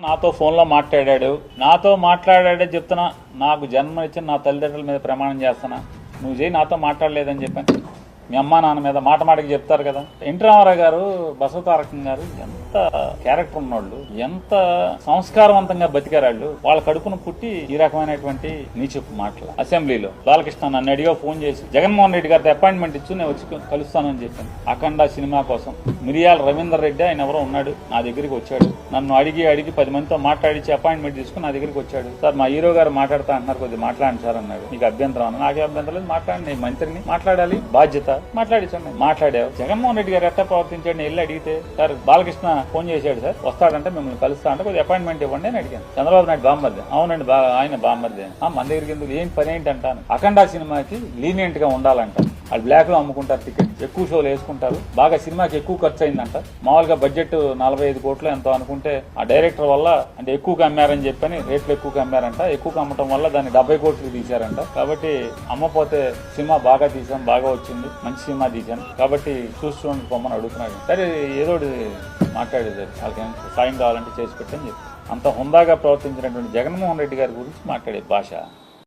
నాతో ఫోన్లో మాట్లాడాడు. నాతో మాట్లాడాడే చెప్తున్నా నాకు జన్మ ఇచ్చిన నా తల్లిదండ్రుల మీద ప్రమాణం చేస్తున్నా. నువ్వు చేయి నాతో మాట్లాడలేదని చెప్పాను. మీ అమ్మా నాన్న మీద మాట మాటకి చెప్తారు కదా. ఎన్టీ రామారావు గారు బసవతారకం గారు ఎంత క్యారెక్టర్ ఉన్నోళ్ళు ఎంత సంస్కారవంతంగా బతికారాళ్ళు వాళ్ళ కడుపును పుట్టి ఈ రకమైనటువంటి నీచపు మాటలు. అసెంబ్లీలో బాలకృష్ణ నన్ను అడిగా ఫోన్ చేసి జగన్మోహన్ రెడ్డి గారితో అపాయింట్మెంట్ ఇచ్చి నేను వచ్చి కలుస్తానని చెప్పాను. అఖండ సినిమా కోసం మిరియాల రవీందర్ రెడ్డి ఆయన ఎవరో ఉన్నాడు నా దగ్గరికి వచ్చాడు. నన్ను అడిగి అడిగి పది మందితో మాట్లాడించి అపాయింట్మెంట్ తీసుకుని నా దగ్గరికి వచ్చాడు. సార్ మా హీరో గారు మాట్లాడుతా అంటున్నారు కొద్దిగా మాట్లాడండి సార్ అన్నాడు. నీకు అభ్యంతరం అన్న నాకే అభ్యంతరం లేదు మాట్లాడండి నేను మంత్రిని మాట్లాడాలి బాధ్యత మాట్లాడించండి మాట్లాడావు. జగన్మోహన్ రెడ్డి గారు ఎట్లా ప్రవర్తించాడు? నేను వెళ్ళి అడిగితే సార్ బాలకృష్ణ ఫోన్ చేశాడు సార్. వస్తాడంటే మిమ్మల్ని కలుస్తా అంటే కొద్దిగా అపాయింట్మెంట్ ఇవ్వండి అని అడిగాను. చంద్రబాబు నాయుడు బామ్మర్ది. అవునండి బా ఆయన బామ్మర్ది. మన దగ్గరికి ఎందుకు? ఏం పని ఏంటి అంటాను. అఖండ సినిమాకి లీనియంట్గా ఉండాలంట. వాళ్ళు బ్లాక్లో అమ్ముకుంటారు టికెట్ ఎక్కువ షోలు వేసుకుంటారు. బాగా సినిమాకి ఎక్కువ ఖర్చు అయిందంట మామూలుగా బడ్జెట్ నలభై ఐదు కోట్లు ఎంతో అనుకుంటే ఆ డైరెక్టర్ వల్ల అంటే ఎక్కువగా అమ్మారని చెప్పని రేట్లు ఎక్కువగా అమ్మారంట. ఎక్కువగా అమ్మటం వల్ల దాన్ని డెబ్బై కోట్లు తీశారంట. కాబట్టి అమ్మపోతే సినిమా బాగా తీసాం బాగా వచ్చింది. మంచి సినిమా తీశాను. కాబట్టి చూసి బొమ్మను అడుగుతున్నాడు. సరే ఏదో మాట్లాడేదారు మాట్లాడేది. వాళ్ళకి సాయం కావాలంటే చేసి పెట్టని చెప్పి. అంత హుందాగా ప్రవర్తించినటువంటి జగన్మోహన్ రెడ్డి గారి గురించి మాట్లాడే భాష.